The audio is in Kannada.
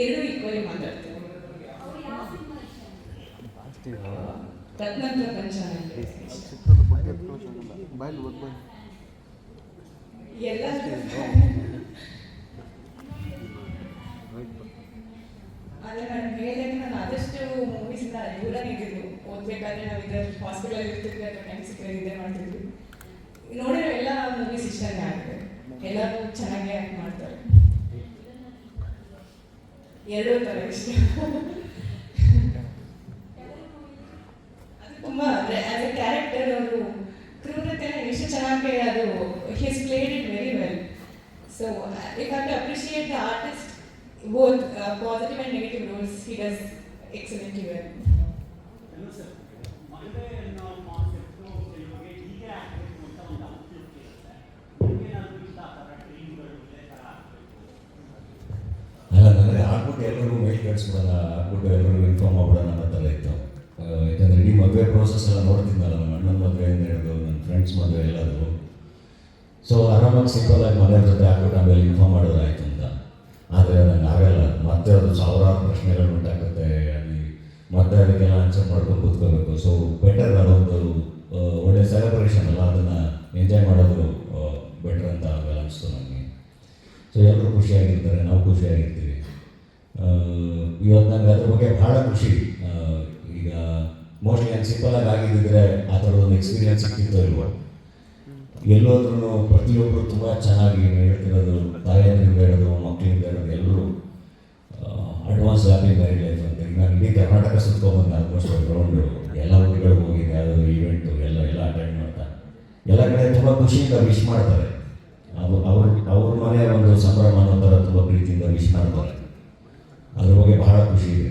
ಎರಡು ಈಕ್ವಲಿ ಮಾತಾಡ್ತೇವೆ ಓದ್ ಬಾಯ್ ಎಲ್ಲ ಆದರೆ ನಾನು ಹೇಳಿದ್ರೆ ನಾನು ಆದಷ್ಟು ಮೂವೀಸಿಂದ ದೂರನೇ ಇದ್ದಿದ್ದು ಓದ್ಬೇಕಾದ್ರೆ ನಾವು ಇದ್ರ ಹಾಸ್ಪಿಟಲ್ ಇರ್ತಿದ್ವಿ ಅಥವಾ ಟೈಮ್ ಸಿಕ್ಕರೆ ಇದೇ ಮಾಡ್ತಿದ್ವಿ. ನೋಡಿರೋ ಎಲ್ಲ ಮೂವೀಸ್ ಇಷ್ಟನೇ ಆಗುತ್ತೆ. ಎಲ್ಲರೂ ಚೆನ್ನಾಗಿ ಆ್ಯಕ್ಟ್ ಮಾಡ್ತಾರೆ. ಎರಡೂ ಥರ ಇಷ್ಟ ಅದು ತುಂಬ ಅಂದರೆ ಆ್ಯಸ್ ಎ ಕ್ಯಾರೆಕ್ಟರ್ ಅವರು ಕ್ರೂರತೆನ ಎಷ್ಟು ಚೆನ್ನಾಗಿ ಅದು his played it very well so if have to appreciate the artist both positive and negative roles he does excellently well ಎಲ್ಲರಿಗೂ ಮೇಲ್ ಕಳಿಸ್ಬಿಡೋಣ ಆಗ್ಬಿಟ್ಟು ಎಲ್ಲರಿಗೂ ಇನ್ಫಾರ್ಮ್ ಮಾಡ್ಬಿಡೋಣ ಅನ್ನೋದೆಲ್ಲ ಇತ್ತು. ಯಾಕಂದರೆ ಇಡೀ ಮದುವೆ ಪ್ರೋಸೆಸ್ ಎಲ್ಲ ನೋಡ್ತಿದ್ದಲ್ಲ ನಮ್ಮ ಅಣ್ಣನ ಮದುವೆಯಿಂದ ಹಿಡಿದು ನನ್ನ ಫ್ರೆಂಡ್ಸ್ ಮದುವೆ ಎಲ್ಲಾದರೂ. ಸೊ ಆರಾಮಾಗಿ ಸಿಂಪಲ್ ಆಗಿ ಮನೆಯವ್ರ ಜೊತೆ ಹಾಕ್ಬಿಟ್ಟು ಆಮೇಲೆ ಇನ್ಫಾರ್ಮ್ ಮಾಡೋದಾಯ್ತು ಅಂತ. ಆದರೆ ನಂಗೆ ಆಗಲ್ಲ, ಮತ್ತೆ ಅದು ಸಾವಿರಾರು ಪ್ರಶ್ನೆಗಳು ಉಂಟಾಗುತ್ತೆ, ಅಲ್ಲಿ ಮತ್ತೆ ಅದಕ್ಕೆಲ್ಲ ಆನ್ಸರ್ ಮಾಡ್ಕೊಂಡು ಕೂತ್ಕೋಬೇಕು. ಸೊ ಬೆಟರ್ ಅದೊಂದು ಒಳ್ಳೆಯ ಒಳ್ಳೆ ಸೆಲೆಬ್ರೇಷನ್ ಅಲ್ಲ, ಅದನ್ನು ಎಂಜಾಯ್ ಮಾಡೋದು ಬೆಟರ್ ಅಂತ ಆಗಲ್ಲ ಅನಿಸ್ತು ನನಗೆ ಸೊ ಎಲ್ಲರೂ ಖುಷಿಯಾಗಿರ್ತಾರೆ, ನಾವು ಖುಷಿಯಾಗಿರ್ತೀವಿ. ಇವತ್ತು ನನಗೆ ಅದ್ರ ಬಗ್ಗೆ ಭಾಳ ಖುಷಿ. ಈಗ ಮೋಸ್ಟ್ಲಿ ನಾನು ಸಿಂಪಲಾಗಿ ಆಗಿದ್ದಿದ್ರೆ ಆ ಥರದೊಂದು ಎಕ್ಸ್ಪೀರಿಯನ್ಸ್ ಸಿಕ್ಕಿತ್ತು ಇಲ್ವೋ. ಎಲ್ಲೋದ್ರೂ ಪ್ರತಿಯೊಬ್ಬರು ತುಂಬ ಚೆನ್ನಾಗಿ ಹೇಳ್ತಿರೋದು ತಾಯಿಯಿಂದ ಹೇಳೋದು ಮಕ್ಕಳಿಂದ ಹೇಳೋದು ಎಲ್ಲರೂ ಅಡ್ವಾನ್ಸ್ ಆಗಿ ಮ್ಯಾರೇಜ್ ಲೈಫ್ ಅಂತ. ಈಗ ನಾನು ಇಡೀ ಕರ್ನಾಟಕ ಸುತ್ಕೊಂಡ್ಬಂದೆ ಆಲ್ಮೋಸ್ಟ್ ಗ್ರೌಂಡು ಎಲ್ಲ ಊರುಗಳಿಗೆ ಹೋಗಿದೆ ಯಾವುದೋ ಈವೆಂಟು ಎಲ್ಲ ಎಲ್ಲ ಅಟೆಂಡ್ ಮಾಡ್ತಾ. ಎಲ್ಲ ಕಡೆ ತುಂಬ ಖುಷಿಯಿಂದ ವಿಶ್ ಮಾಡ್ತಾರೆ. ಅದು ಅವ್ರ ಅವ್ರ ಮನೆಯ ಒಂದು ಸಂಭ್ರಮ ಅನ್ನೋ ಥರ ತುಂಬ ಪ್ರೀತಿಯಿಂದ ವಿಶ್ ಮಾಡ್ತಾರೆ. ಅದ್ರ ಬಗ್ಗೆ ಬಹಳ ಖುಷಿ ಇದೆ